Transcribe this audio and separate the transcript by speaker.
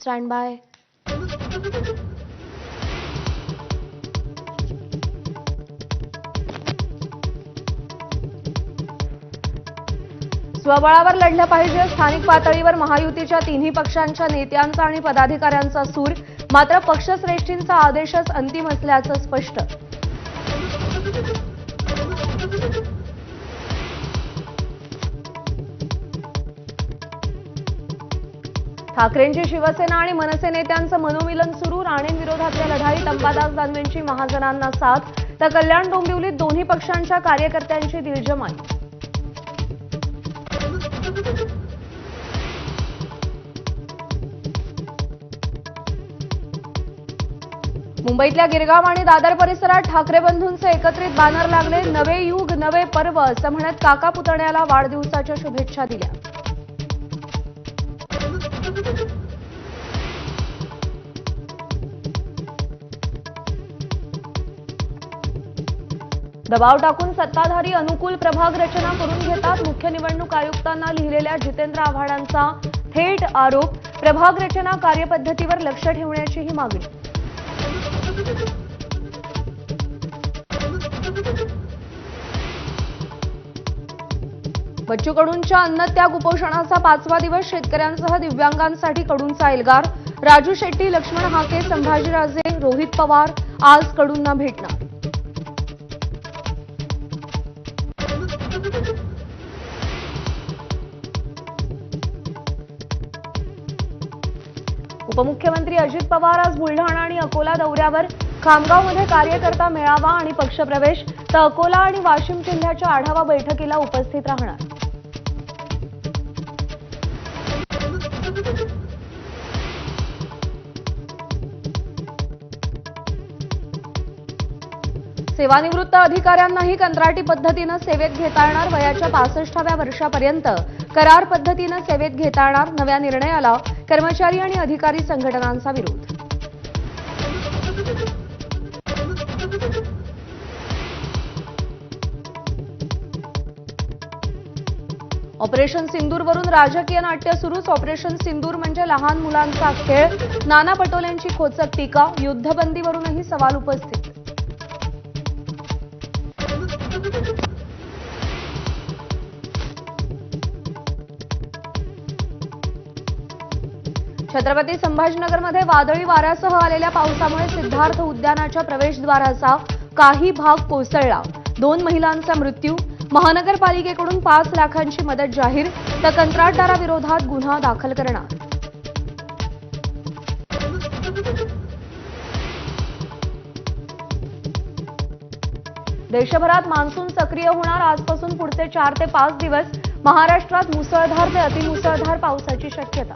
Speaker 1: Stand by स्वबळावर लढलं पाहिजे. स्थानिक पातळीवर महायुतीच्या तिन्ही पक्षांच्या नेत्यांचा आणि पदाधिकाऱ्यांचा सूर. मात्र पक्षश्रेष्ठींचा आदेशच अंतिम असल्याचं स्पष्ट. ठाकरेंची शिवसेना आणि मनसे नेत्यांचं मनोमिलन सुरू राणेंविरोधातल्या लढाईत अंबादास दानवेंची महाजनांना साथ तर कल्याण डोंबिवलीत दोन्ही पक्षांच्या कार्यकर्त्यांची दिलजमाई. मुंबईतल्या गिरगाव आणि दादर परिसरात ठाकरे बंधूंचे एकत्रित बॅनर लागले नवे युग नवे पर्व असं म्हणत काका पुतण्याला वाढदिवसाच्या शुभेच्छा दिल्या. दबाव टाकून सत्ताधारी अनुकूल प्रभाग रचना करून घेतात. मुख्य निवडणूक आयुक्तांना लिहिलेल्या जितेंद्र आव्हाडांचा थेट आरोप. प्रभाग रचना कार्यपद्धतीवर लक्ष ठेवण्याचीही मागणी. बच्चू कडूंच्या अन्नत्याग उपोषणाचा पाचवा दिवस शेतकऱ्यांसह दिव्यांगांसाठी कडूंचा एल्गार राजू शेट्टी लक्ष्मण हाके संभाजीराजे रोहित पवार आज कडूंना भेटणार. उपमुख्यमंत्री अजित पवार आज बुलढाणा आणि अकोला दौऱ्यावर. खामगावमध्ये कार्यकर्ता मेळावा आणि पक्षप्रवेश तर अकोला आणि वाशिम जिल्ह्याच्या आढावा बैठकीला उपस्थित राहणार. सेवानिवृत्त अधिकाऱ्यांनाही कंत्राटी पद्धतीनं सेवेत घेता येणार. वयाच्या पासष्टाव्या वर्षापर्यंत करार पद्धतीनं सेवेत घेता येणार. नव्या निर्णयाला कर्मचारी आणि अधिकारी संघटनांचा विरोध. ऑपरेशन सिंदूरवरून राजकीय नाट्य सुरूच. ऑपरेशन सिंदूर म्हणजे लहान मुलांचा खेळ. नाना पटोलेंची खोचक टीका. युद्धबंदीवरूनही सवाल उपस्थित. छत्रपती संभाजीनगरमध्ये वादळी वाऱ्यासह आलेल्या पावसामुळे सिद्धार्थ उद्यानाच्या प्रवेशद्वाराचा काही भाग कोसळला. दोन महिलांचा मृत्यू महानगरपालिकेकडून पाच लाखांची मदत जाहीर तर कंत्राटदाराविरोधात गुन्हा दाखल करणार. देशभरात मान्सून सक्रिय होणार आजपासून पुढचे चार ते पाच दिवस महाराष्ट्रात मुसळधार ते अतिमुसळधार पावसाची शक्यता.